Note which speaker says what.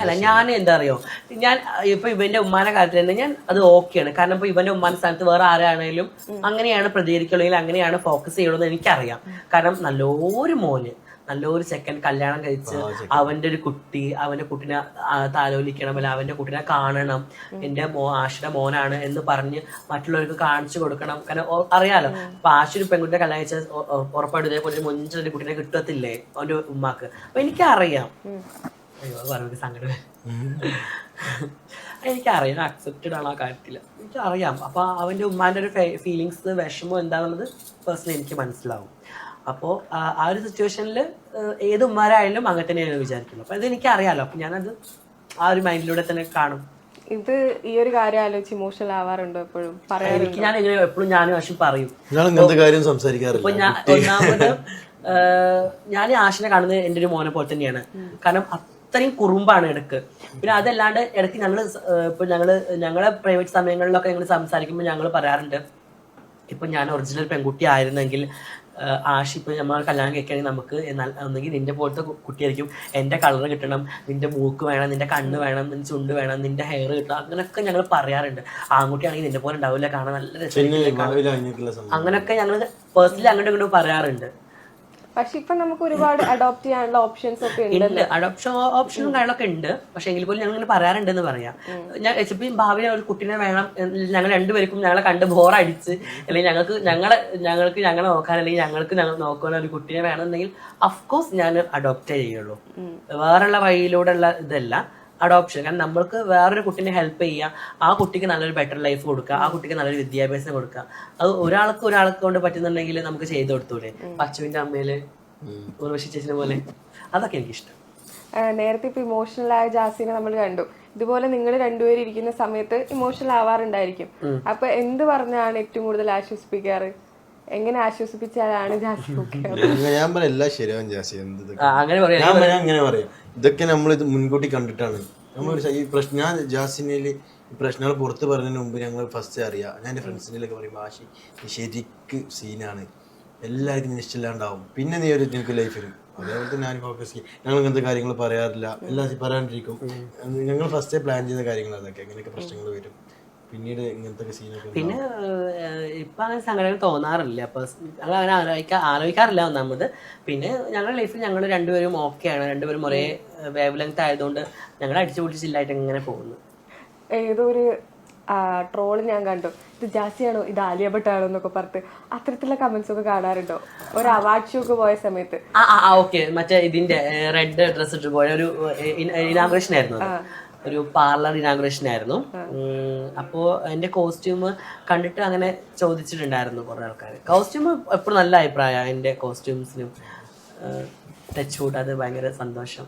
Speaker 1: അല്ല ഞാൻ എന്താ അറിയോ? ഞാൻ ഇപ്പൊ ഇവന്റെ ഉമ്മാനെ കാര്യത്തിൽ തന്നെ ഞാൻ അത് ഓക്കെയാണ് കാരണം ഇപ്പൊ ഇവന്റെ ഉമ്മാന്റെ സ്ഥാനത്ത് വേറെ ആരാണേലും അങ്ങനെയാണ് പ്രതികരിക്കുള്ളെങ്കിൽ അങ്ങനെയാണ് ഫോക്കസ് ചെയ്യണമെന്ന് എനിക്കറിയാം. കാരണം നല്ലൊരു മോന് നല്ലൊരു ചെക്കൻ കല്യാണം കഴിച്ച് അവന്റെ ഒരു കുട്ടി അവന്റെ കുട്ടിനെ താലോലിക്കണം അല്ല അവന്റെ കുട്ടിനെ കാണണം. എന്റെ മോ ആഷിന്റെ മോനാണ് എന്ന് പറഞ്ഞ് മറ്റുള്ളവർക്ക് കാണിച്ചു കൊടുക്കണം. കാരണം അറിയാലോ? അപ്പൊ ആശു ഒരു പെൺകുട്ടിയെ കല്യാണം കഴിച്ചാൽ ഉറപ്പായിട്ടും ഇതേപോലെ മുഞ്ചൊരു കുട്ടിനെ കിട്ടത്തില്ലേ അവന്റെ ഉമ്മാക്ക്. അപ്പൊ എനിക്കറിയാം. എനിക്ക് സങ്കടം. എനിക്കറിയാം അക്സെപ്റ്റഡ് ആണ് ആ കാര്യത്തിൽ എനിക്കറിയാം. അപ്പൊ അവന്റെ ഉമ്മാന്റെ ഒരു ഫീലിങ്സ് വിഷമം എന്താണെന്നുള്ളത് പേഴ്സണലി എനിക്ക് മനസ്സിലാവും. അപ്പോ ആ ഒരു സിറ്റുവേഷനിൽ ഏത് ഉമ്മാരായാലും അങ്ങനെ തന്നെയാണ് വിചാരിക്കുന്നത്. അപ്പൊ ഇത് എനിക്കറിയാലോ. അപ്പൊ ഞാനത് ആ ഒരു മൈൻഡിലൂടെ തന്നെ കാണും.
Speaker 2: ഇത് ഈ ഒരു കാര്യം ആലോചിച്ച് ഇമോഷണൽ ആവാറുണ്ടോ എപ്പോഴും?
Speaker 1: എനിക്ക് ഞാൻ ഇങ്ങനെ എപ്പോഴും ഞാനും ആശും പറയും.
Speaker 3: കാര്യം സംസാരിക്കാറില്ല.
Speaker 1: ഞാൻ ഒന്നാമത് ഞാൻ ആശിനെ കാണുന്നത് എന്റെ ഒരു മോനെ പോലെ തന്നെയാണ്. കാരണം അത്രയും കുറുമ്പാണ് ഇടയ്ക്ക്. പിന്നെ അതല്ലാണ്ട് ഇടയ്ക്ക് ഞങ്ങൾ ഇപ്പൊ ഞങ്ങൾ ഞങ്ങളെ പ്രൈവറ്റ് സമയങ്ങളിലൊക്കെ ഞങ്ങൾ സംസാരിക്കുമ്പോൾ ഞങ്ങൾ പറയാറുണ്ട്. ഇപ്പൊ ഞാൻ ഒറിജിനൽ പെൺകുട്ടി ആയിരുന്നെങ്കിൽ ആഷി ഇപ്പൊ നമ്മൾ കല്യാണം കഴിക്കുകയാണെങ്കിൽ നമുക്ക് ഒന്നെങ്കിൽ നിന്റെ പോലത്തെ കുട്ടിയായിരിക്കും. എന്റെ കളർ കിട്ടണം നിന്റെ മൂക്ക് വേണം നിന്റെ കണ്ണ് വേണം നിന്റെ ചുണ്ട് വേണം നിന്റെ ഹെയർ കിട്ടണം. അങ്ങനെയൊക്കെ ഞങ്ങൾ പറയാറുണ്ട്. ആൺകുട്ടിയാണെങ്കിൽ നിന്റെ പോലെ ഉണ്ടാവില്ല കാണാൻ നല്ല രസം അങ്ങനെയൊക്കെ ഞങ്ങൾ പേഴ്സണലി അങ്ങോട്ടും ഇങ്ങോട്ടും പറയാറുണ്ട്.
Speaker 2: പക്ഷെ ഇപ്പൊ നമുക്ക് ഒരുപാട് അഡോപ്റ്റ് ചെയ്യാനുള്ള ഓപ്ഷൻസ് ഒക്കെ ഉണ്ട്
Speaker 1: അഡോപ്ഷൻ ഓപ്ഷനും കാര്യങ്ങളൊക്കെ ഉണ്ട്. പക്ഷെ എങ്കിൽ പോലും ഞങ്ങൾ ഇങ്ങനെ പറയാറുണ്ടെന്ന് പറയാം. ഞാൻ ഇപ്പം ഭാവിയിൽ ഒരു കുട്ടീനെ വേണം ഞങ്ങൾ രണ്ടുപേർക്കും ഞങ്ങളെ കണ്ട് ബോർ അടിച്ച് അല്ലെങ്കിൽ ഞങ്ങൾക്ക് ഞങ്ങളെ ഞങ്ങൾക്ക് ഞങ്ങളെ നോക്കാൻ അല്ലെങ്കിൽ ഞങ്ങൾക്ക് ഞങ്ങൾ നോക്കാൻ ഒരു കുട്ടീനെ വേണമെന്നുണ്ടെങ്കിൽ അഫ്കോഴ്സ് ഞാൻ അഡോപ്റ്റ് ചെയ്യുള്ളൂ. വേറെയുള്ള വഴിയിലൂടെയുള്ള ഇതല്ല. അഡോപ്ഷൻ കാരണം നമ്മൾക്ക് വേറൊരു കുട്ടീനെ ഹെൽപ്പ് ചെയ്യുക ആ കുട്ടിക്ക് നല്ലൊരു ബെറ്റർ ലൈഫ് കൊടുക്കുക ആ കുട്ടിക്ക് നല്ലൊരു വിദ്യാഭ്യാസം കൊടുക്കുക അത് ഒരാൾക്ക് ഒരാൾക്ക് കൊണ്ട് പറ്റുന്നുണ്ടെങ്കിൽ നമുക്ക് ചെയ്തു കൊടുത്തൂടെ? പച്ചുവിന്റെ അമ്മയിൽ ഉർവശി ചേച്ചിനെ പോലെ? അതൊക്കെ എനിക്കിഷ്ടം.
Speaker 2: നേരത്തെ ഇപ്പൊ ഇമോഷണൽ ആയ ജാസിനെ നമ്മൾ കണ്ടു. ഇതുപോലെ നിങ്ങൾ രണ്ടുപേരും ഇരിക്കുന്ന സമയത്ത് ഇമോഷണൽ ആവാറുണ്ടായിരിക്കും. അപ്പൊ എന്ത് പറഞ്ഞാണ് ഏറ്റവും കൂടുതൽ ആശ്വസിപ്പിക്കാറ്? എങ്ങനെ ആശ്വസിപ്പിച്ചാലാണ് ജാസി
Speaker 3: ഞാൻ- പറയാം എല്ലാം ശരിയാവും ജാസി. എന്ത്
Speaker 1: അങ്ങനെ പറയാം.
Speaker 3: പറയാം ഇതൊക്കെ നമ്മൾ ഇത് മുൻകൂട്ടി കണ്ടിട്ടാണ്. നമ്മൾ ഈ പ്രശ്നം ഞാൻ ജാസിനിൽ ഈ പ്രശ്നങ്ങൾ പുറത്ത് പറഞ്ഞതിന് മുമ്പ് ഞങ്ങൾ ഫസ്റ്റ് അറിയാം. ഞാൻ എന്റെ ഫ്രണ്ട്സിനൊക്കെ പറയുമ്പോൾ ആശി ശരിക്ക് സീനാണ് എല്ലാവരും ഇഷ്ടമില്ലാണ്ടാവും പിന്നെ നീ ഒരു നിനക്ക് ലൈഫ് വരും അതേപോലെ തന്നെ ഞാൻ ഫോക്കസ് ചെയ്യും. ഞങ്ങൾ ഇങ്ങനത്തെ കാര്യങ്ങൾ പറയാറില്ല. എല്ലാം പറയാണ്ടിരിക്കും. ഞങ്ങൾ ഫസ്റ്റേ പ്ലാൻ ചെയ്ത കാര്യങ്ങൾ അതൊക്കെ. ഇങ്ങനെയൊക്കെ പ്രശ്നങ്ങൾ വരും. പിന്നീട് ഇങ്ങനത്തെ സീനൊക്കെ
Speaker 1: പിന്നെ ഇപ്പൊ അങ്ങനെ സങ്കടങ്ങൾ തോന്നാറില്ല. അപ്പൊ ഞങ്ങൾ അങ്ങനെ ആലോചിക്കാ ആലോചിക്കാറില്ല ഒന്നാമത്. പിന്നെ ഞങ്ങളുടെ ലൈഫിൽ ഞങ്ങൾ രണ്ടുപേരും ഓക്കെയാണ് രണ്ടുപേരും ഒരേ വേവ് ലെങ്ത് ആയതുകൊണ്ട് ഞങ്ങൾ അടിച്ചു പൊളിച്ച് ചില്ലായിട്ട് ഇങ്ങനെ പോകുന്നു.
Speaker 2: ഏതൊരു ഒരു ട്രോൾ ഞാൻ കണ്ടു. ഇത് ജാസിയാണോ ഇത് ആലിയ ഭട്ടാണോ എന്നൊക്കെ പറഞ്ഞിട്ട് അത്തരത്തിലുള്ള കമന്റ്സ് ഒക്കെ കാണാറുണ്ടോ? ഒരു അവാർഡ് ഷോ ഒക്കെ പോയ സമയത്ത്.
Speaker 1: ആ ഓക്കെ മറ്റേ ഇതിന്റെ റെഡ് ഡ്രസ് ഇട്ട് പോയ ഒരു ഇനാഗ്രേഷൻ ആയിരുന്നു. ഒരു പാർലർ ഇനാഗ്രേഷൻ ആയിരുന്നു. അപ്പോ എന്റെ കോസ്റ്റ്യൂം കണ്ടിട്ട് അങ്ങനെ ചോദിച്ചിട്ടുണ്ടായിരുന്നു കുറെ ആൾക്കാർ കോസ്റ്റ്യൂം എപ്പോഴും നല്ല അഭിപ്രായമാണ്. എന്റെ കോസ്റ്റ്യൂംസിനും ടച്ച് വുഡ് അത് ഭയങ്കര സന്തോഷം.